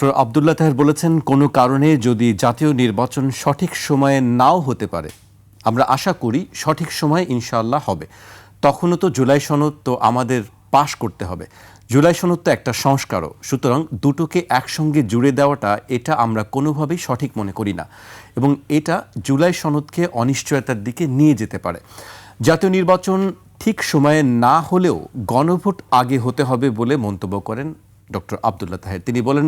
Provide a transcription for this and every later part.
Doctor Abdullah Taher বলেছেন, কোনো কারণে যদি জাতীয় নির্বাচন সঠিক সময়ে নাও হতে পারে, আমরা আশা করি সঠিক সময়ে ইনশাআল্লাহ হবে। তখনও তো জুলাই সনদ তো আমাদের পাশ করতে হবে। জুলাই সনদ তো একটা সংস্কারও, সুতরাং দুটোকে একসঙ্গে জুড়ে দেওয়াটা এটা আমরা কোনোভাবেই সঠিক মনে করি না, এবং এটা জুলাই সনদকে অনিশ্চয়তার দিকে নিয়ে যেতে পারে। জাতীয় নির্বাচন ঠিক সময়ে না হলেও গণভোট আগে হতে হবে বলে মন্তব্য করেন ডক্টর আবদুল্লাহ তাহের। তিনি বলেন,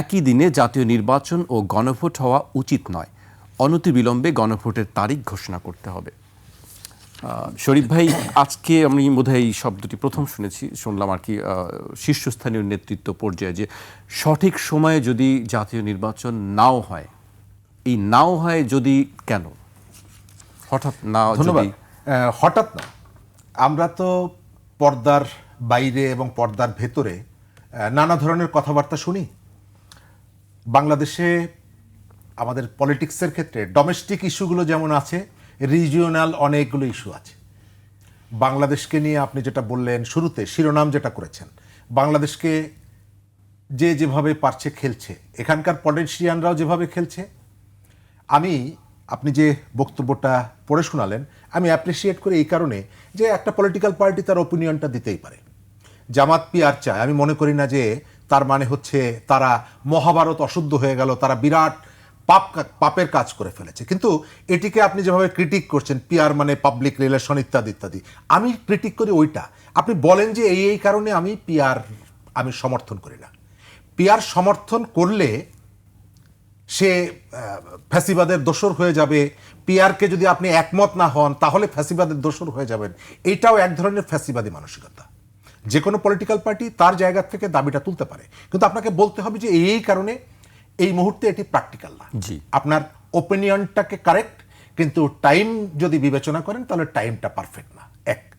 একই দিনে জাতীয় নির্বাচন ও গণভোট হওয়া উচিত নয়। অনতিবিলম্বে গণভোটের তারিখ ঘোষণা করতে হবে। শরীফ ভাই, আজকে আমি বোধহয় এই শব্দটি প্রথম শুনেছি। শুনলাম আর কি শীর্ষস্থানীয় নেতৃত্ব পর্যায়ে যে সঠিক সময়ে যদি জাতীয় নির্বাচন নাও হয়, এই নাও হয় যদি কেন? হঠাৎ না ধন্যবাদ। হঠাৎ না। আমরা তো পর্দার বাইরে এবং পর্দার ভেতরে নানা ধরনের কথাবার্তা শুনি। বাংলাদেশে আমাদের পলিটিক্সের ক্ষেত্রে ডোমেস্টিক ইস্যুগুলো যেমন আছে রিজিওনাল অনেকগুলো ইস্যু আছে। বাংলাদেশকে নিয়ে আপনি যেটা বললেন শুরুতে, শিরোনাম যেটা করেছেন, বাংলাদেশকে যে যেভাবে পারছে খেলছে, এখানকার পলিটিশিয়ানরাও যেভাবে খেলছে। আমি, আপনি যে বক্তব্যটা পড়ে শোনালেন, আমি অ্যাপ্রিসিয়েট করি এই কারণে যে একটা পলিটিক্যাল পার্টি তার ওপিনিয়নটা দিতেই পারে। জামাত পিয়ার চায়। আমি মনে করি না যে তার মানে হচ্ছে তারা মহাভারত অশুদ্ধ হয়ে গেল, তারা বিরাট পাপ পাপের কাজ করে ফেলেছে। কিন্তু এটিকে আপনি যেভাবে ক্রিটিক করছেন, পিয়ার মানে পাবলিক রিলেশন ইত্যাদি ইত্যাদি, আমি ক্রিটিক করি ওইটা। আপনি বলেন যে এই এই কারণে আমি পিয়ার, আমি সমর্থন করি না। পিয়ার সমর্থন করলে সে ফ্যাসিবাদের দোসর হয়ে যাবে। পিয়ারকে যদি আপনি একমত না হন, তাহলে ফ্যাসিবাদের দোসর হয়ে যাবেন। এইটাও এক ধরনের ফ্যাসিবাদী মানসিকতা। যে কোনো পলিটিক্যাল পার্টি তার জায়গা থেকে দাবিটা তুলতে পারে। কিন্তু আপনাকে বলতে হবে যে এই কারণে এই মুহূর্তে এটি প্র্যাকটিক্যাল না। জি। আপনার ওপিনিয়নটাকে কারেক্ট কিন্তু টাইম যদি বিবেচনা করেন তাহলে টাইমটা পারফেক্ট না। এক।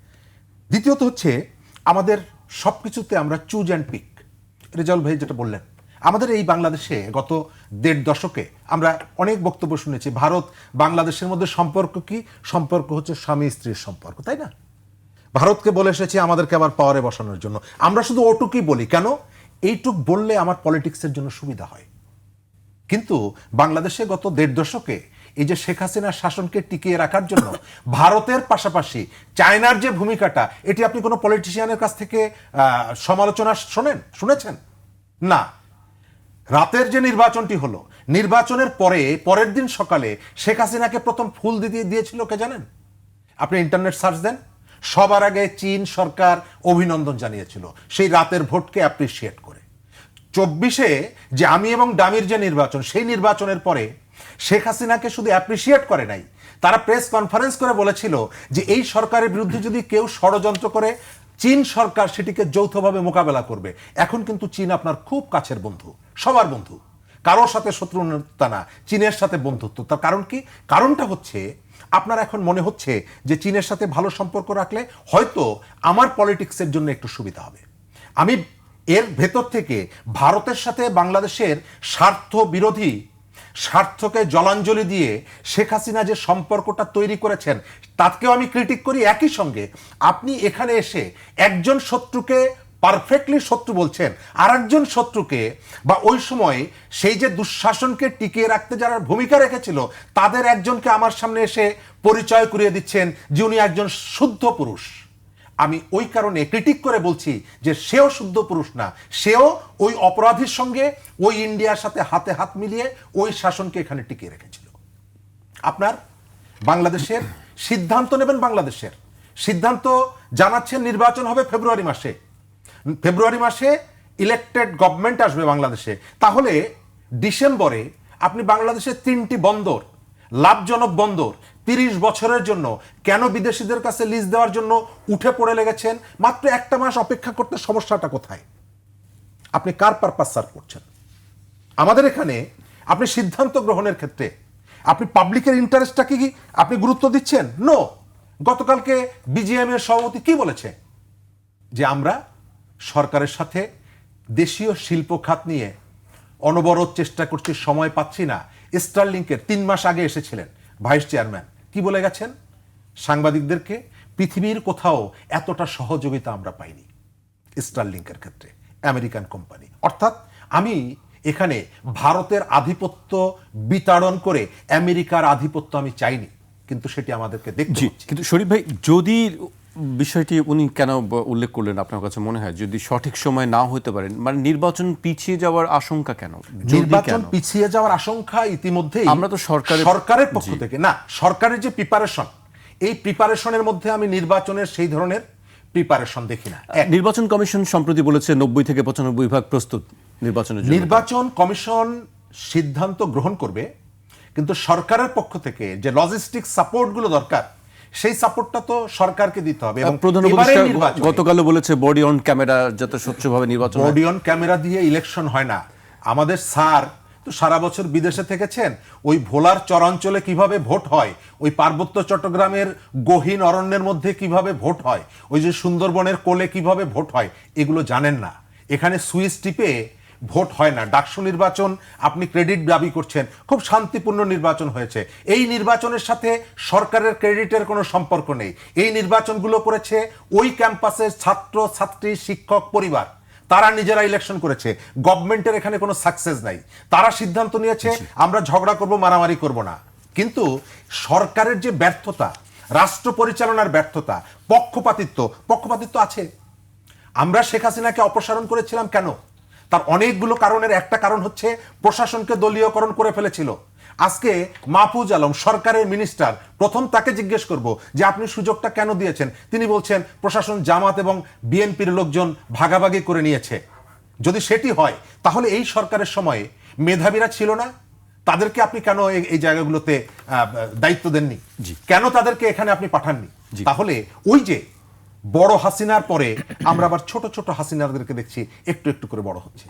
দ্বিতীয়ত হচ্ছে আমাদের সব কিছুতে আমরা চুজ অ্যান্ড পিক রেজাউল ভাই যেটা বললেন আমাদের এই বাংলাদেশে গত দেড় দশকে আমরা অনেক বক্তব্য শুনেছি ভারত বাংলাদেশের মধ্যে সম্পর্ক কি? সম্পর্ক হচ্ছে স্বামী স্ত্রীর সম্পর্ক তাই না? ভারতকে বলে এসেছে আমাদেরকে আবার পাওয়ারে বসানোর জন্য। আমরা শুধু ওটুকুই বলি, কেন? এইটুক বললে আমার পলিটিক্সের জন্য সুবিধা হয়। কিন্তু বাংলাদেশে গত দেড় দশকে এই যে শেখ হাসিনার শাসনকে টিকিয়ে রাখার জন্য ভারতের পাশাপাশি চায়নার যে ভূমিকাটা, এটি আপনি কোনো পলিটিশিয়ানের কাছ থেকে সমালোচনা শোনেন? শুনেছেন? না। রাতের যে নির্বাচনটি হলো, নির্বাচনের পরে, পরের দিন সকালে শেখ হাসিনাকে প্রথম ফুল দিয়ে দিয়েছিল কে জানেন? আপনি ইন্টারনেট সার্চ দেন সবার আগে চীন সরকার অভিনন্দন জানিয়েছিল। সেই রাতের ভোটকে অ্যাপ্রিসিয়েট করে। চব্বিশে যে আমি এবং ডামির যে নির্বাচন, সেই নির্বাচনের পরে শেখ হাসিনাকে শুধু অ্যাপ্রিসিয়েট করে নাই, তারা প্রেস কনফারেন্স করে বলেছিল যে এই সরকারের বিরুদ্ধে যদি কেউ ষড়যন্ত্র করে, চীন সরকার সেটিকে যৌথভাবে মোকাবেলা করবে। এখন কিন্তু চীন আপনার খুব কাছের বন্ধু, সবার বন্ধু। কারোর সাথে শত্রুতা না, চীনের সাথে বন্ধুত্ব। তার কারণ কি? কারণটা হচ্ছে, আপনার এখন মনে হচ্ছে যে চীনের সাথে ভালো সম্পর্ক রাখলে হয়তো আমার পলিটিক্সের জন্য একটু সুবিধা হবে। আমি এর ভেতর থেকে ভারতের সাথে বাংলাদেশের স্বার্থ বিরোধী, স্বার্থকে জলাঞ্জলি দিয়ে শেখ হাসিনা যে সম্পর্কটা তৈরি করেছেন তাকেও আমি ক্রিটিক করি। একই সঙ্গে আপনি এখানে এসে একজন শত্রুকে পারফেক্টলি শত্রু বলছেন আর একজন শত্রুকে বা ওই সময় সেই যে দুঃশাসনকে টিকিয়ে রাখতে যারা ভূমিকা রেখেছিল, তাদের একজনকে আমার সামনে এসে পরিচয় করিয়ে দিচ্ছেন যে উনি একজন শুদ্ধ পুরুষ। আমি ওই কারণে ক্রিটিক করে বলছি যে সেও শুদ্ধ পুরুষ না, সেও ওই অপরাধীর সঙ্গে, ওই ইন্ডিয়ার সাথে হাতে হাত মিলিয়ে ওই শাসনকে এখানে টিকিয়ে রেখেছিল। আপনার? বাংলাদেশের সিদ্ধান্ত নেবেন বাংলাদেশের। সিদ্ধান্ত জানাচ্ছেন নির্বাচন হবে ফেব্রুয়ারি মাসে। ফেব্রুয়ারি মাসে ইলেকটেড গভর্নমেন্ট আসবে বাংলাদেশে। তাহলে ডিসেম্বরে আপনি বাংলাদেশের তিনটি বন্দর, লাভজনক বন্দর, তিরিশ বছরের জন্য কেন বিদেশিদের কাছে লিজ দেওয়ার জন্য উঠে পড়ে লেগেছেন? মাত্র একটা মাস অপেক্ষা করতে সমস্যাটা কোথায়? আপনি কার পারপাস সার্ভ করছেন? আমাদের এখানে আপনি সিদ্ধান্ত গ্রহণের ক্ষেত্রে আপনি পাবলিকের ইন্টারেস্টটাকে কি আপনি গুরুত্ব দিচ্ছেন? নো গতকালকে বিজিএম এর সভাপতি কি বলেছে? যে আমরা সরকারের সাথে দেশীয় শিল্প খাত নিয়ে অনবরত চেষ্টা করছি সময় পাচ্ছি না। স্টারলিংকের তিন মাস আগে এসেছিলেন ভাইস চেয়ারম্যান। কি বলে গেছেন? সাংবাদিকদেরকে পৃথিবীর কোথাও এতটা সহযোগিতা আমরা পাইনি স্টারলিংকের ক্ষেত্রে আমেরিকান কোম্পানি। অর্থাৎ আমি এখানে ভারতের আধিপত্য বিতাড়ন করে আমেরিকার আধিপত্য আমি চাইনি কিন্তু সেটি আমাদেরকে দেখছি কিন্তু শরীফ ভাই যদি বিষয়টি উনি কেন উল্লেখ করলেন আপনার কাছে মনে হয়? যদি সঠিক সময় না হতে পারেন মানে নির্বাচন পিছিয়ে যাওয়ার আশঙ্কা কেন? নির্বাচন পিছিয়ে যাওয়ার আশঙ্কা ইতিমধ্যেই আমরা তো সরকারের- সরকারের পক্ষ থেকে। না সরকারের যে প্রিপারেশন এই প্রিপারেশনের মধ্যে আমি নির্বাচনের সেই ধরনের প্রিপারেশন দেখি না। নির্বাচন কমিশন সম্প্রতি বলেছে নব্বই থেকে পঁচানব্বই ভাগ প্রস্তুত নির্বাচনের জন্য। নির্বাচন কমিশন সিদ্ধান্ত গ্রহণ করবে কিন্তু সরকারের পক্ষ থেকে যে লজিস্টিক সাপোর্টগুলো দরকার সেই সাপোর্টটা তো সরকারকে দিতে হবে এবং প্রধান গতকালও বলেছে বডি অন ক্যামেরা যাতে স্বচ্ছভাবে নির্বাচন বডি অন ক্যামেরা দিয়ে ইলেকশন হয় না। আমাদের স্যার তো সারা বছর বিদেশে থেকেছেন। ওই ভোলার চরাঞ্চলে কীভাবে ভোট হয়? ওই পার্বত্য চট্টগ্রামের গহীন অরণ্যের মধ্যে কীভাবে ভোট হয়? ওই যে সুন্দরবনের কোলে কীভাবে ভোট হয়? এগুলো জানেন না। এখানে সুইচ টিপে ভোট হয় না। ডাকসু নির্বাচন আপনি ক্রেডিট দাবি করছেন। খুব শান্তিপূর্ণ নির্বাচন হয়েছে। এই নির্বাচনের সাথে সরকারের ক্রেডিটের কোনো সম্পর্ক নেই। এই নির্বাচনগুলো করেছে ওই ক্যাম্পাসের ছাত্র ছাত্রী শিক্ষক পরিবার। তারা নিজেরা ইলেকশন করেছে। গভর্নমেন্টের এখানে কোনো সাকসেস নাই। তারা সিদ্ধান্ত নিয়েছে আমরা ঝগড়া করব মারামারি করব না। কিন্তু সরকারের যে ব্যর্থতা রাষ্ট্র পরিচালনার ব্যর্থতা পক্ষপাতিত্ব পক্ষপাতিত্ব আছে। আমরা শেখ হাসিনাকে অপসারণ করেছিলাম কেন? তার অনেকগুলো কারণের একটা কারণ হচ্ছে প্রশাসনকে দলীয়করণ করে ফেলেছিল। আজকে মাহফুজ আলম সরকারের মিনিস্টার প্রথম তাকে জিজ্ঞেস করব যে আপনি সুযোগটা কেন দিয়েছেন? তিনি বলছেন প্রশাসন জামাত এবং বিএনপির লোকজন ভাগাভাগি করে নিয়েছে। যদি সেটি হয় তাহলে এই সরকারের সময়ে মেধাবীরা ছিল না? তাদেরকে আপনি কেন এই- এই জায়গাগুলোতে দায়িত্ব দেননি? কেন তাদেরকে এখানে আপনি পাঠাননি? তাহলে ওই যে বড় হাসিনার পরে আমরা আবার ছোট ছোট হাসিনাদেরকে দেখছি একটু একটু করে বড় হচ্ছে।